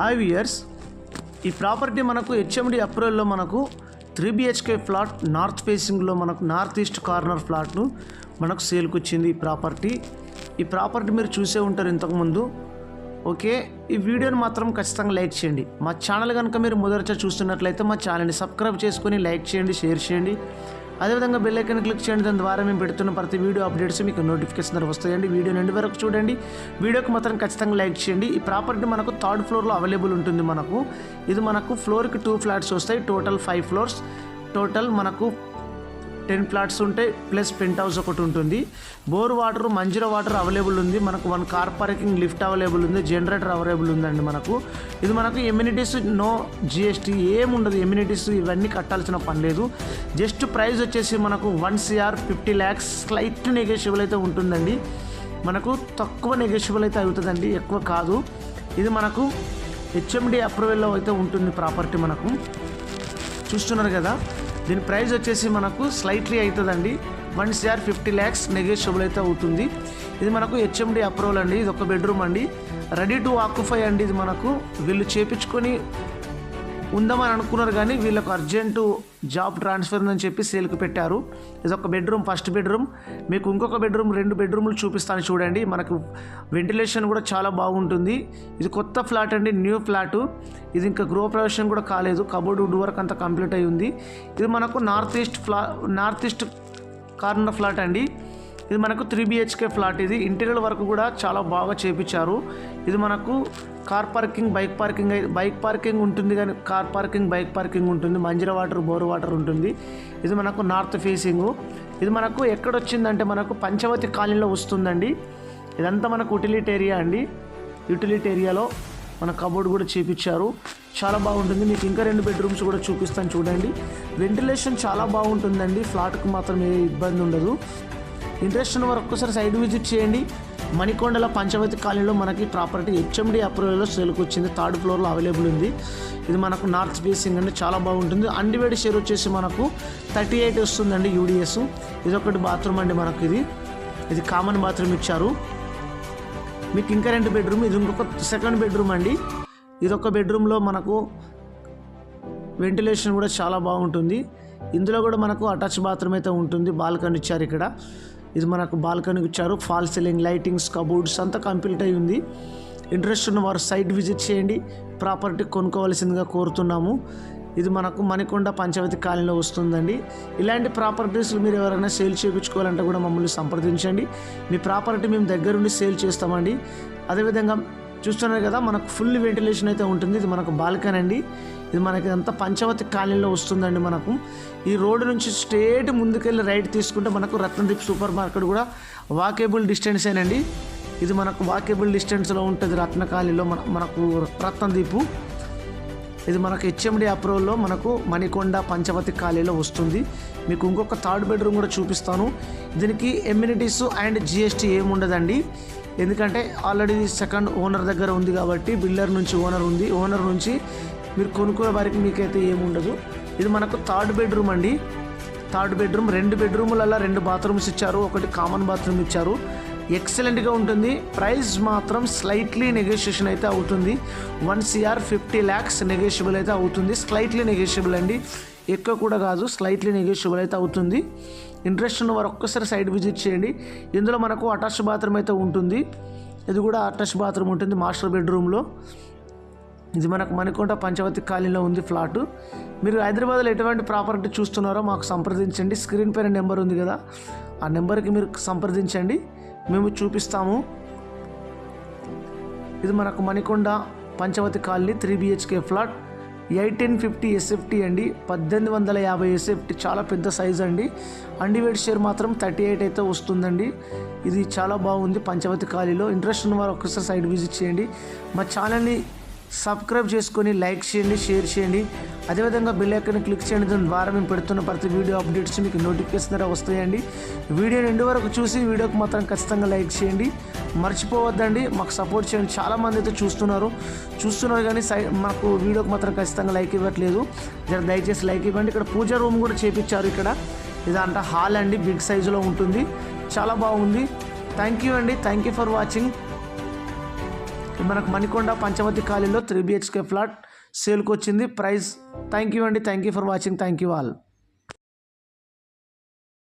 Five years. ఈ property మనకు HMD అప్రూవల్లో మనకు త్రీ బిహెచ్కే ఫ్లాట్ నార్త్ ఫేసింగ్లో మనకు నార్త్ ఈస్ట్ కార్నర్ ఫ్లాట్ను మనకు సేల్కి వచ్చింది ఈ ప్రాపర్టీ. ఈ ప్రాపర్టీ మీరు చూసే ఉంటారు ఇంతకుముందు ఓకే? ఈ వీడియోని మాత్రం ఖచ్చితంగా లైక్ చేయండి. మా ఛానల్ కనుక మీరు మొదట చూస్తున్నట్లయితే మా ఛానల్ని సబ్స్క్రైబ్ చేసుకొని లైక్ చేయండి షేర్ చేయండి. అదేవిధంగా బెల్ ఐకాన్ క్లిక్ చేయండి. దాని ద్వారా మేము పెడుతున్న ప్రతి వీడియో అప్డేట్స్ మీకు నోటిఫికేషన్ ద్వారా వస్తాయండి. వీడియో నుండి వరకు చూడండి. వీడియోకి మాత్రం ఖచ్చితంగా లైక్ చేయండి. ఈ ప్రాపర్టీ మనకు థర్డ్ ఫ్లోర్లో అవైలబుల్ ఉంటుంది మనకు. ఇది మనకు ఫ్లోర్కి టూ ఫ్లాట్స్ వస్తాయి. టోటల్ ఫైవ్ ఫ్లోర్స్ టోటల్ మనకు టెన్ ఫ్లాట్స్ ఉంటాయి ప్లస్ పెంట్ హౌస్ ఒకటి ఉంటుంది. Bore water Manjira water available ఉంది. మనకు one car parking lift available ఉంది. జనరేటర్ అవైలబుల్ ఉందండి మనకు. ఇది మనకు ఎమ్యూనిటీస్ నో జిఎస్టీ ఏముండదు. ఎమ్యూనిటీస్ ఇవన్నీ కట్టాల్సిన పని లేదు. జస్ట్ ప్రైస్ వచ్చేసి మనకు one CR fifty lakhs. Slight negotiable అయితే ఉంటుందండి. మనకు తక్కువ నెగోషియబుల్ అయితే అవుతుందండి. ఎక్కువ కాదు. ఇది మనకు హెచ్ఎండి అప్రూవల్లో అయితే ఉంటుంది ప్రాపర్టీ మనకు. చూస్తున్నారు కదా? దీని ప్రైస్ వచ్చేసి మనకు స్లైట్లీ అవుతుందండి. One CR fifty lakhs negotiable అయితే అవుతుంది. ఇది మనకు హెచ్ఎండి అప్రూవల్ అండి. ఇది ఒక బెడ్రూమ్ అండి. రెడీ టు ఆక్యుఫై అండి ఇది మనకు. వీళ్ళు చేపించుకొని ఉందామని అనుకున్నారు కానీ వీళ్ళకు అర్జెంటు జాబ్ ట్రాన్స్ఫర్ అని చెప్పి సేల్కి పెట్టారు. ఇది ఒక బెడ్రూమ్ ఫస్ట్ బెడ్రూమ్. మీకు ఇంకొక బెడ్రూమ్ రెండు బెడ్రూమ్లు చూపిస్తాను చూడండి. మనకు వెంటిలేషన్ కూడా చాలా బాగుంటుంది. ఇది కొత్త ఫ్లాట్ అండి న్యూ ఫ్లాట్. ఇది ఇంకా గృహ ప్రవేశం కూడా కాలేదు. కబోర్డ్ వుడ్ వర్క్ అంతా కంప్లీట్ అయి ఉంది. ఇది మనకు నార్త్ ఈస్ట్ ఫ్లా నార్త్ ఈస్ట్ కార్నర్ ఫ్లాట్ అండి. ఇది మనకు త్రీ బిహెచ్కే ఫ్లాట్ ఇది ఇంటీరియర్ వరకు కూడా చాలా బాగా చేపించారు. ఇది మనకు car parking bike parking bike parking ఉంటుంది కానీ కార్ పార్కింగ్ బైక్ పార్కింగ్ ఉంటుంది. మంజీరా వాటర్ బోర్ వాటర్ ఉంటుంది. ఇది మనకు నార్త్ ఫేసింగ్ ఇది మనకు ఎక్కడొచ్చిందంటే మనకు పంచవతి కాలనీలో వస్తుందండి. ఇదంతా మనకు యుటిలిటీ ఏరియా అండి. యుటిలిటీ ఏరియాలో మన కబోర్డ్ కూడా చేపించారు. చాలా బాగుంటుంది. మీకు ఇంకా రెండు బెడ్రూమ్స్ కూడా చూపిస్తాను చూడండి. వెంటిలేషన్ చాలా బాగుంటుందండి. ఫ్లాట్కి మాత్రం ఏ ఇబ్బంది ఉండదు. ఇంట్రెస్ట్ ఉన్న వారు ఒక్కసారి సైడ్ విజిట్ చేయండి. మణికొండల పంచవతి కాలనీలో మనకి ప్రాపర్టీ హెచ్ఎండి అప్రూవల్లో సేల్కి వచ్చింది. థర్డ్ ఫ్లోర్లో అవైలబుల్ ఉంది. ఇది మనకు నార్త్ ఫేసింగ్ అండి చాలా బాగుంటుంది. అండివేడ్ షేర్ వచ్చేసి మనకు థర్టీ ఎయిట్ వస్తుందండి యూడిఎస్. ఇది ఒకటి బాత్రూమ్ అండి మనకు ఇది. ఇది కామన్ బాత్రూమ్ ఇచ్చారు. మీకు ఇంకా రెండు బెడ్రూమ్ ఇది ఇంకొక సెకండ్ బెడ్రూమ్ అండి. ఇది ఒక బెడ్రూమ్లో మనకు వెంటిలేషన్ కూడా చాలా బాగుంటుంది. ఇందులో కూడా మనకు అటాచ్ బాత్రూమ్ అయితే ఉంటుంది. బాల్కనీ ఇచ్చారు ఇక్కడ. ఇది మనకు బాల్కనీ ఇచ్చారు. ఫాల్ సీలింగ్ లైటింగ్స్ కబోర్డ్స్ అంతా కంప్లీట్ అయి ఉంది. ఇంట్రెస్ట్ ఉన్న వారు సైట్ విజిట్ చేయండి. ప్రాపర్టీ కొనుక్కోవాల్సిందిగా కోరుతున్నాము. ఇది మనకు మణికొండ పంచవతి కాలనీలో వస్తుందండి. ఇలాంటి ప్రాపర్టీస్ మీరు ఎవరైనా సేల్ చేయించుకోవాలంటే కూడా మమ్మల్ని సంప్రదించండి. మీ ప్రాపర్టీ మేము దగ్గరుండి సేల్ చేస్తామండి. అదేవిధంగా చూస్తున్నారు కదా మనకు ఫుల్ వెంటిలేషన్ అయితే ఉంటుంది. ఇది మనకు బాల్కనీ అండి. ఇది మనకి అంతా పంచవతి కాలనీలో వస్తుందండి మనకు. ఈ రోడ్డు నుంచి స్ట్రేట్ ముందుకెళ్ళి రైట్ తీసుకుంటే మనకు రత్నదీప్ సూపర్ మార్కెట్ కూడా వాకేబుల్ డిస్టెన్స్ ఏనండి. ఇది మనకు వాకేబుల్ డిస్టెన్స్లో ఉంటుంది రత్న మన మనకు రత్నదీపు. ఇది మనకు హెచ్ఎండి అప్రూవల్లో మనకు మణికొండ పంచవతి ఖాళీలో వస్తుంది. మీకు ఇంకొక థర్డ్ బెడ్రూమ్ కూడా చూపిస్తాను. దీనికి ఎమ్యూనిటీస్ అండ్ జిఎస్టీ ఏముండదండి. ఎందుకంటే ఆల్రెడీ సెకండ్ ఓనర్ దగ్గర ఉంది కాబట్టి బిల్డర్ నుంచి ఓనర్ ఉంది. ఓనర్ నుంచి మీరు కొనుక్కునే వారికి మీకైతే ఏముండదు ఇది మనకు థర్డ్ బెడ్రూమ్ అండి. థర్డ్ బెడ్రూమ్ రెండు బెడ్రూములలో రెండు బాత్రూమ్స్ ఇచ్చారు. ఒకటి కామన్ బాత్రూమ్ ఇచ్చారు. ఎక్సలెంట్గా ఉంటుంది. ప్రైస్ మాత్రం స్లైట్లీ నెగోషియేషన్ అయితే అవుతుంది. One CR fifty lakhs negotiable అయితే అవుతుంది. స్లైట్లీ నెగోషియబుల్ అండి. ఎక్కువ కూడా కాదు స్లైట్లీ నెగోషియబుల్ అయితే అవుతుంది. ఇంట్రెస్ట్ ఉన్న వారు ఒక్కసారి సైడ్ విజిట్ చేయండి. ఇందులో మనకు అటాచ్ బాత్రూమ్ అయితే ఉంటుంది. ఇది కూడా అటాచ్ బాత్రూమ్ ఉంటుంది మాస్టర్ బెడ్రూమ్లో. ఇది మనకు మణికొండ పంచవతి కాలనీలో ఉంది ఫ్లాట్. మీరు హైదరాబాద్లో ఎటువంటి ప్రాపర్టీ చూస్తున్నారో మాకు సంప్రదించండి. స్క్రీన్ పైన నెంబర్ ఉంది కదా ఆ నెంబర్కి మీరు సంప్రదించండి. మేము చూపిస్తాము. ఇది మనకు Manikonda Panchavati colony three BHK flat. Eighteen fifty SFT అండి. పద్దెనిమిది వందల యాభై ఎస్ఎఫ్టీ చాలా పెద్ద సైజ్ అండి. అండివేట్ షేర్ మాత్రం థర్టీ ఎయిట్ అయితే వస్తుందండి. ఇది చాలా బాగుంది. పంచవతి ఖాళీలో. ఇంట్రెస్ట్ ఉన్న వారు ఒక్కసారి సైడ్ విజిట్ చేయండి. మా ఛానల్ని సబ్స్క్రైబ్ చేసుకొని లైక్ చేయండి షేర్ చేయండి. అదేవిధంగా బెల్ ఐకాన్ క్లిక్ చేయండి. దాని ద్వారా మేము పెడుతున్న ప్రతి వీడియో అప్డేట్స్ మీకు నోటిఫికేషన్ ద్వారా వస్తాయండి. వీడియో ఎండు వరకు చూసి వీడియోకి మాత్రం ఖచ్చితంగా లైక్ చేయండి. మర్చిపోవద్దండి. మాకు సపోర్ట్ చేయండి. చాలామంది అయితే చూస్తున్నారు. చూస్తున్నారు కానీ సై మాకు వీడియోకి మాత్రం ఖచ్చితంగా లైక్ ఇవ్వట్లేదు. జర దయచేసి లైక్ ఇవ్వండి. ఇక్కడ పూజ రూమ్ కూడా చేపించారు ఇక్కడ. ఇదంట హాల్ అండి. బిగ్ సైజులో ఉంటుంది. చాలా బాగుంది. థ్యాంక్ యూ అండి. థ్యాంక్ యూ ఫర్ వాచింగ్ మనకు మణికొండ పంచవతి కాలనీలో త్రీ బిహెచ్కే ఫ్లాట్ సేల్కి వచ్చింది ప్రైస్ థ్యాంక్ యూ అండి. Thank you for watching. Thank you all.